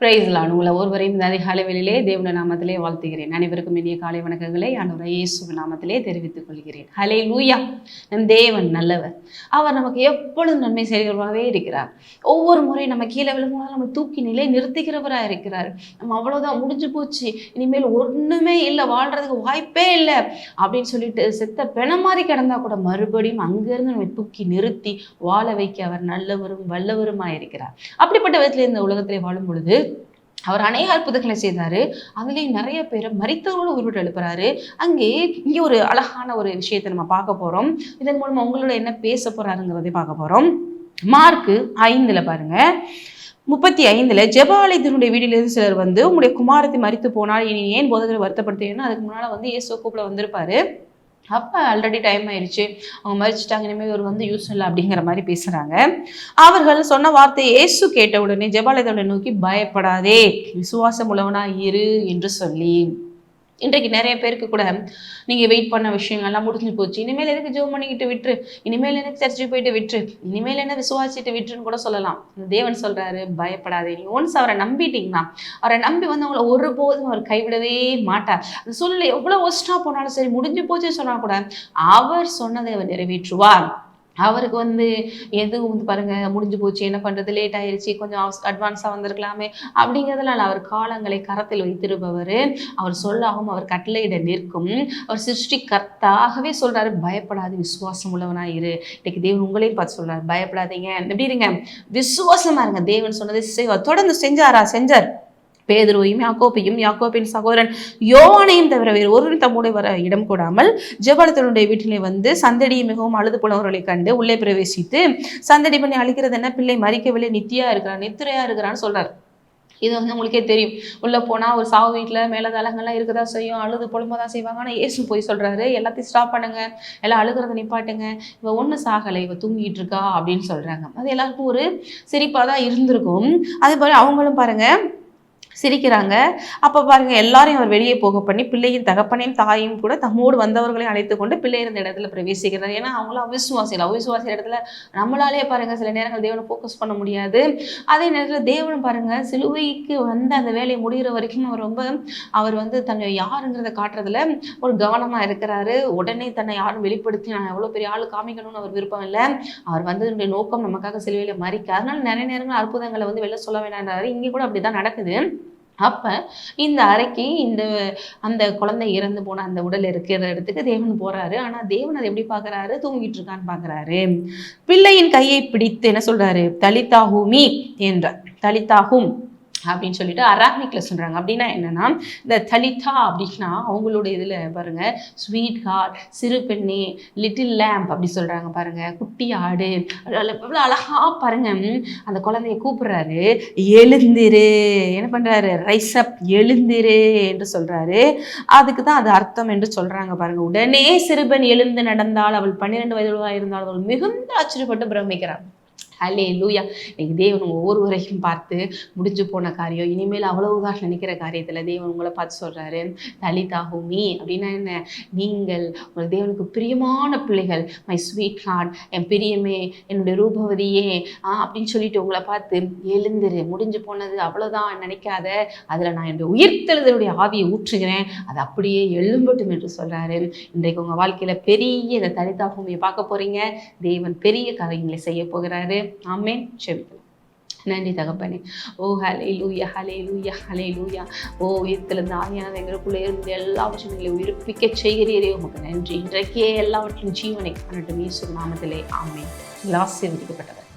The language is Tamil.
பிரைஸ்லான் உங்களை ஒருவரையும் இந்த அதிகாலை வேளையிலே தேவன நாமத்திலே வாழ்த்துகிறேன். அனைவருக்கும் இனிய காலை வணக்கங்களை ஆண்டவரை இயேசு நாமத்திலே தெரிவித்துக் கொள்கிறேன். ஹலே லூயா நம் தேவன் நல்லவர். அவர் நமக்கு எப்பொழுதும் நன்மை செய்கிறவராகவே இருக்கிறார். ஒவ்வொரு முறையும் நம்ம கீழே விழுந்தாலும் நம்ம தூக்கி நிலை நிறுத்துகிறவராக இருக்கிறார். நம்ம அவ்வளோதான் முடிஞ்சு போச்சு. இனிமேல் ஒன்றுமே இல்லை. வாழ்றதுக்கு வாய்ப்பே இல்லை. அப்படின்னு சொல்லிட்டு செத்த பிண மாதிரி கிடந்தால் கூட மறுபடியும் அங்கேருந்து நம்ம தூக்கி நிறுத்தி வாழ வைக்க அவர் நல்லவரும் வல்லவருமாக இருக்கிறார். அப்படிப்பட்ட விதத்தில் இந்த உலகத்திலே வாழும் பொழுது அவர் அநேக அற்புதங்களை செய்தார். அதுலேயும் நிறைய பேரை மறித்தவர்களும் உருவிட்டு எழுப்புறாரு. அங்கே இங்கே ஒரு அழகான ஒரு விஷயத்தை நம்ம பார்க்க போகிறோம் இதன் மூலமாக உங்களோட என்ன பேச போகிறாருங்கிறதை பார்க்க போகிறோம் மார்க்கு ஐந்தில் பாருங்க. முப்பத்தி ஐந்துல ஜெபாலயத்தினுடைய வீட்டிலிருந்து சிலர் வந்து உங்களுடைய குமாரத்தை மறித்து போனால் இனி ஏன் போதகரை வருத்தப்படுத்தீங்கன்னா அதுக்கு முன்னால் வந்து இயேசு கூப்பிட வந்திருப்பாரு. அப்போ ஆல்ரெடி டைம் ஆயிடுச்சு. அவங்க மறிச்சிட்டாங்க. இனிமேல் இவர் வந்து யூஸ் இல்லை அப்படிங்கிற மாதிரி பேசுகிறாங்க அவர்கள் சொன்ன வார்த்தை இயேசு கேட்ட உடனே ஜெபாலயத்தோட நோக்கி பயப்படாதே விசுவாசம் உள்ளவனா இரு என்று சொல்லி. இன்றைக்கு நிறைய பேருக்கு கூட நீங்கள் வெயிட் பண்ண விஷயங்கள்லாம் முடிஞ்சு போச்சு. இனிமேல் எதுக்கு ஜோம் பண்ணிக்கிட்டு விட்டுரு? இனிமேல் எனக்கு சர்ச்சுக்கு போயிட்டு விட்டுரு. இனிமேல் என்ன விசுவாசிட்டு விட்டுருன்னு கூட சொல்லலாம். தேவன் சொல்றாரு பயப்படாதே. நீ ஒன்ஸ் அவரை நம்பிட்டீங்கன்னா அவரை நம்பி வந்து அவங்கள ஒருபோதும் அவர் கைவிடவே மாட்டார். அந்த சூழ்நிலை எவ்வளோ ஒஸ்டா போனாலும் சரி முடிஞ்சு போச்சுன்னு சொன்னா கூட அவர் சொன்னதை அவர் நிறைவேற்றுவார். அவருக்கு வந்து எதுவும் வந்து பாருங்க முடிஞ்சு போச்சு என்ன பண்றது லேட் ஆயிடுச்சு கொஞ்சம் அட்வான்ஸாக வந்திருக்கலாமே அப்படிங்கிறதுனால அவர் காலங்களை கரத்தில் வைத்திருப்பவர். அவர் சொல்லாகவும் அவர் கட்டளையிட நிற்கும். அவர் சிருஷ்டி கர்த்தாகவே சொல்றாரு பயப்படாது விசுவாசம் உள்ளவனாக இரு. இன்னைக்கு தேவன் உங்களையும் பார்த்து சொல்றாரு பயப்படாதீங்க. எப்படி இருங்க. விசுவாசமா இருங்க. தேவன் சொன்னதை செய்வார். தொடர்ந்து செஞ்சாரா? செஞ்சார். பேதுருவையும் யாக்கோப்பையும் யாக்கோப்பின் சகோதரன் யோவானையும் தவிர வேறு ஒரு தம்முடைய வர இடம் கூடாமல் ஜெபாலத்தனுடைய வீட்டிலே வந்து சந்தடியை மிகவும் அழுது போனவர்களை கண்டு உள்ளே பிரவேசித்து சந்தடி பண்ணி அழிக்கிறது என்ன? பிள்ளை மறிக்கவில்லை நித்தியா இருக்கிறான் நித்திரையா இருக்கிறான்னு சொல்றாரு. இது வந்து உங்களுக்கே தெரியும். உள்ளே போனால் ஒரு சாவு வீட்டுல மேலதளங்கள்லாம் இருக்கதா செய்யும் அழுது புலம்பதான் செய்வாங்க. ஆனால் ஏசு போய் சொல்கிறாரு எல்லாத்தையும் ஸ்டாப் பண்ணுங்க. எல்லாம் அழுகிறத நிப்பாட்டுங்க. இவள் ஒன்றும் சாகலை. இவள் தூங்கிட்டு இருக்கா? அப்படின்னு சொல்கிறாங்க அது எல்லாருக்கும் ஒரு சிரிப்பாக தான் இருந்திருக்கும். அதே போல அவங்களும் பாருங்கள் சிரிக்கிறாங்க. அப்போ பாருங்கள் எல்லாரையும் அவர் வெளியே போக பண்ணி பிள்ளையின் தகப்பனையும் தாயும் கூட தம்மோடு வந்தவர்களையும் அழைத்து கொண்டு பிள்ளை இருந்த இடத்துல பிரவேசிக்கிறார். ஏன்னா அவங்களும் அவிசுவாசிகள் அவிசுவாசி இடத்துல நம்மளாலே பாருங்கள் சில நேரங்கள் தேவனை ஃபோக்கஸ் பண்ண முடியாது. அதே நேரத்தில் தேவன் பாருங்கள் சிலுவைக்கு வந்து அந்த வேலையை முடிகிற வரைக்கும் அவர் ரொம்ப அவர் வந்து தன்னை யாருங்கிறத காட்டுறதுல ஒரு கவனமாக இருக்கிறாரு. உடனே தன்னை யாரும் வெளிப்படுத்தி நான் எவ்வளோ பெரிய ஆள் காமிக்கணும்னு அவர் விருப்பம் இல்லை. அவர் வந்ததுடைய நோக்கம் நமக்காக சிலுவையில் மறிக்க. அதனால நிறைய நேரங்கள் அற்புதங்களை வந்து வெளில சொல்ல வேண்டாம் இங்கே கூட அப்படி தான் நடக்குது. அப்போ இந்த அறைக்கு இந்த அந்த குழந்தை இறந்து போன அந்த உடல் இருக்கிற இடத்துக்கு தேவன் போறாரு. ஆனா தேவன் அதை எப்படி பார்க்குறாரு? தூங்கிட்டு இருக்கான்னு பார்க்குறாரு. பிள்ளையின் கையை பிடித்து என்ன சொல்றாரு? தலிதாகுமி என்றார். தலிதாகும் அப்படின்னு சொல்லிட்டு அராக்னிக்ல சொல்றாங்க. அப்படின்னா என்னன்னா இந்த தலிதா அப்படின்னா அவங்களோட இதுல பாருங்க ஸ்வீட் ஹார்ட் சிறு பெண்ணே லிட்டில் லேம்ப் அப்படி சொல்றாங்க பாருங்க. குட்டி ஆடு எவ்வளோ அழகா பாருங்க. அந்த குழந்தைய கூப்பிடுறாரு. எழுந்திரு. என்ன பண்றாரு? ரைஸ் அப் எழுந்திரு என்று சொல்றாரு. அதுக்கு தான் அது அர்த்தம் என்று சொல்றாங்க பாருங்க. உடனே சிறுபெண் எழுந்து நடந்தால் அவள் பன்னிரெண்டு வயதுவாக இருந்தால் அவள் மிகுந்த ஆச்சரியப்பட்டு பிரமிக்கிறாங்க ஹலே லூயா இன்னைக்கு தேவன் ஒவ்வொரு வரைக்கும் பார்த்து முடிஞ்சு போன காரியம் இனிமேல் அவ்வளவுதான் நினைக்கிற காரியத்தில் தேவன் உங்களை பார்த்து சொல்கிறாரு தலிதாகுமி அப்படின்னா என்ன? நீங்கள் உங்கள் தேவனுக்கு பிரியமான பிள்ளைகள். மை ஸ்வீட் ஹார்ட் என் பிரியமே என்னுடைய ரூபவதியே ஆ அப்படின்னு சொல்லிட்டு உங்களை பார்த்து எழுந்துரு. முடிஞ்சு போனது அவ்வளோதான் நினைக்காத. அதில் நான் என்னுடைய உயிர்த்தெழுதலுடைய ஆவியை ஊற்றுகிறேன். அது அப்படியே எழும்பட்டும் என்று சொல்கிறாரு இன்றைக்கு உங்கள் வாழ்க்கையில் பெரிய இந்த தலிதா பூமியை பார்க்க போகிறீங்க தேவன் பெரிய காரியங்களை செய்ய போகிறாரு. ஆமேன். செவிக்கலாம் நன்றி தகப்பனே. ஓ ஹலே லூயா ஹலே லூயா ஹலே லூயா ஓ உயிரத்திலிருந்து ஆவியானது எங்களுக்குள்ளே இருந்து எல்லாவற்றையும் எங்களை உயிர்ப்பிக்க செய்கிறீரே. உமக்கு நன்றி. இன்றைக்கே எல்லாவற்றையும் ஜீவனை பண்ணட்டும் ஈஸ்வர் நாமத்திலே. ஆமே ஆமேன் ஆசீர்வதிக்கப்பட்டவர்